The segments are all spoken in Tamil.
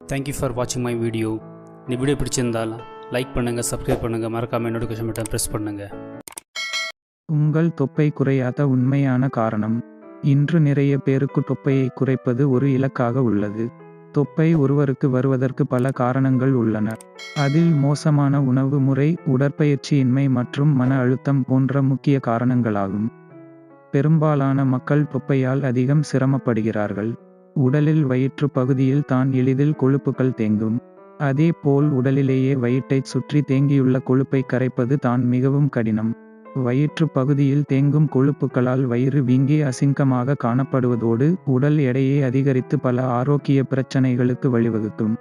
தேங்க்யூ ஃபார் வாட்சிங் மை வீடியோ இந்த வீடியோ பிடிச்சிருந்தால் லைக் பண்ணுங்கள் சப்ஸ்கிரைப் பண்ணுங்கள் மறக்காமல் நோட்டிஃபிகேஷன் பட்டன் ப்ரெஸ் பண்ணுங்கள் உங்கள் தொப்பை குறையாத உண்மையான காரணம். இன்று நிறைய பேருக்கு தொப்பையை குறைப்பது ஒரு இலக்காக உள்ளது. தொப்பை ஒருவருக்கு வருவதற்கு பல காரணங்கள் உள்ளன. அதில் மோசமான உணவு முறை உடற்பயிற்சியின்மை மற்றும் மன அழுத்தம் போன்ற முக்கிய காரணங்களாகும். பெரும்பாலான மக்கள் தொப்பையால் அதிகம் சிரமப்படுகிறார்கள். உடலில் வயிற்று பகுதியில் தான் எளிதில் கொழுப்புகள் தேங்கும். அதே போல் உடலிலேயே வயிற்றைச் சுற்றி தேங்கியுள்ள கொழுப்பை கரைப்பது தான் மிகவும் கடினம். வயிற்று பகுதியில் தேங்கும் கொழுப்புகளால் வயிறு வீங்கி அசிங்கமாக காணப்படுவதோடு உடல் எடையை அதிகரித்து பல ஆரோக்கிய பிரச்சனைகளுக்கு வழிவகுக்கும்.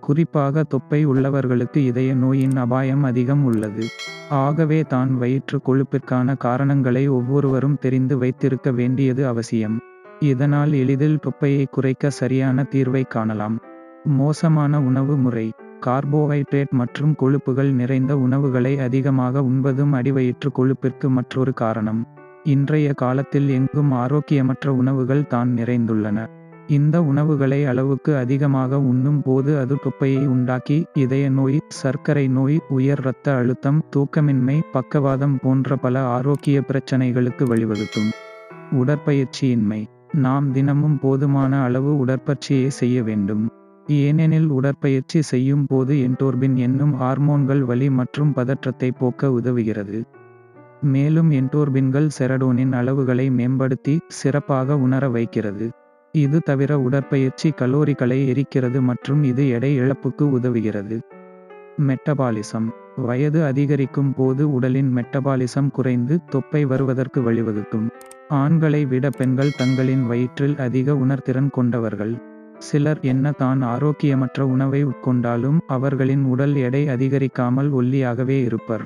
குறிப்பாக தொப்பை உள்ளவர்களுக்கு இதய நோயின் அபாயம் அதிகம் உள்ளது. ஆகவே தான் வயிற்று கொழுப்பிற்கான காரணங்களை ஒவ்வொருவரும் தெரிந்து வைத்திருக்க வேண்டியது அவசியம். இதனால் எளிதில் தொப்பையை குறைக்க சரியான தீர்வை காணலாம். மோசமான உணவு முறை. கார்போஹைட்ரேட் மற்றும் கொழுப்புகள் நிறைந்த உணவுகளை அதிகமாக உண்பதும் அடிவயிற்று கொழுப்பிற்கு மற்றொரு காரணம். இன்றைய காலத்தில் எங்கும் ஆரோக்கியமற்ற உணவுகள் தான் நிறைந்துள்ளன. இந்த உணவுகளை அளவுக்கு அதிகமாக உண்ணும் போது அது குப்பையை உண்டாக்கி இதய நோய் சர்க்கரை நோய் உயர் இரத்த அழுத்தம் தூக்கமின்மை பக்கவாதம் போன்ற பல ஆரோக்கிய பிரச்சனைகளுக்கு வழிவகுக்கும். உடற்பயிற்சியின்மை. நாம் தினமும் போதுமான அளவு உடற்பயிற்சியை செய்ய வேண்டும். ஏனெனில் உடற்பயிற்சி செய்யும் போது என்டோர்பின் என்னும் ஹார்மோன்கள் வலி மற்றும் பதற்றத்தை போக்க உதவுகிறது. மேலும் என்டோர்பின்கள் செரடோனின் அளவுகளை மேம்படுத்தி சிறப்பாக உணர வைக்கிறது. இது தவிர உடற்பயிற்சி கலோரிகளை எரிக்கிறது மற்றும் இது எடை இழப்புக்கு உதவுகிறது. மெட்டபாலிசம். வயது அதிகரிக்கும் போது உடலின் மெட்டபாலிசம் குறைந்து தொப்பை வருவதற்கு வழிவகுக்கும். ஆண்களை விட பெண்கள் தங்களின் வயிற்றில் அதிக உணர்திறன் கொண்டவர்கள். சிலர் என்ன தான் ஆரோக்கியமற்ற உணவை உட்கொண்டாலும் அவர்களின் உடல் எடை அதிகரிக்காமல் ஒல்லியாகவே இருப்பர்.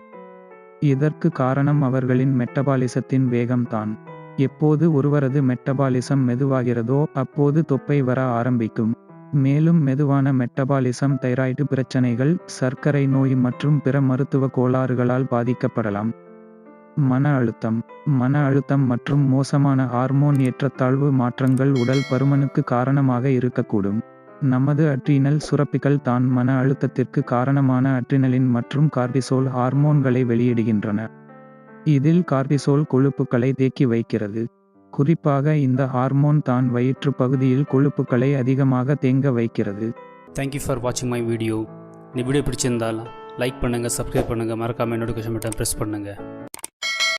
இதற்கு காரணம் அவர்களின் மெட்டபாலிசத்தின் வேகம்தான். எப்போது ஒருவரது மெட்டபாலிசம் மெதுவாகிறதோ அப்போது தொப்பை வர ஆரம்பிக்கும். மேலும் மெதுவான மெட்டபாலிசம் தைராய்டு பிரச்சனைகள் சர்க்கரை நோய் மற்றும் பிற மருத்துவ கோளாறுகளால் பாதிக்கப்படலாம். மன அழுத்தம். மன அழுத்தம் மற்றும் மோசமான ஹார்மோன் ஏற்றத்தாழ்வு மாற்றங்கள் உடல் பருமனுக்கு காரணமாக இருக்கக்கூடும். நமது அட்ரினல் சுரப்பிகள் தான் மன அழுத்தத்திற்கு காரணமான அட்ரினலின் மற்றும் கார்டிசோல் ஹார்மோன்களை வெளியிடுகின்றன. இதில் கார்டிசோல் கொழுப்புகளை தேக்கி வைக்கிறது. குறிப்பாக இந்த ஹார்மோன் தான் வயிற்று பகுதியில் கொழுப்புகளை அதிகமாக தேங்க வைக்கிறது. தேங்க்யூ ஃபார் வாட்சிங் மை வீடியோ இந்த வீடியோ பிடிச்சிருந்தால் லைக் பண்ணுங்கள் சப்ஸ்கிரைப் பண்ணுங்கள் மறக்காமல் நோட்டிஃபிகேஷன் பட்டன் ப்ரெஸ் பண்ணுங்கள்